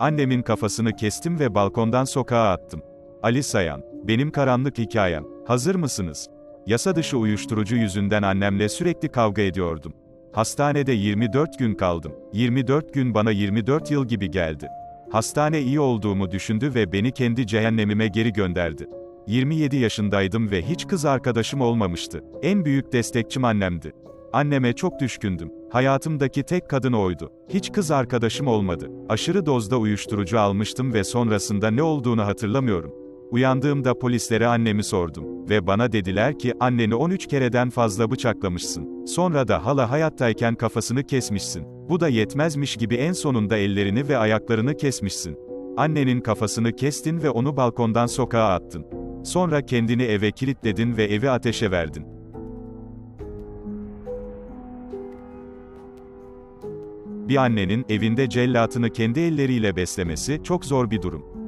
Annemin kafasını kestim ve balkondan sokağa attım. Ali Sayan, benim karanlık hikayem. Hazır mısınız? Yasa dışı uyuşturucu yüzünden annemle sürekli kavga ediyordum. Hastanede 24 gün kaldım. 24 gün bana 24 yıl gibi geldi. Hastane iyi olduğumu düşündü ve beni kendi cehennemime geri gönderdi. 27 yaşındaydım ve hiç kız arkadaşım olmamıştı. En büyük destekçim annemdi. Anneme çok düşkündüm. Hayatımdaki tek kadın oydu. Hiç kız arkadaşım olmadı. Aşırı dozda uyuşturucu almıştım ve sonrasında ne olduğunu hatırlamıyorum. Uyandığımda polislere annemi sordum ve bana dediler ki anneni 13 kereden fazla bıçaklamışsın. Sonra da hala hayattayken kafasını kesmişsin. Bu da yetmezmiş gibi en sonunda ellerini ve ayaklarını kesmişsin. Annenin kafasını kestin ve onu balkondan sokağa attın. Sonra kendini eve kilitledin ve evi ateşe verdin. Bir annenin evinde cellatını kendi elleriyle beslemesi çok zor bir durum.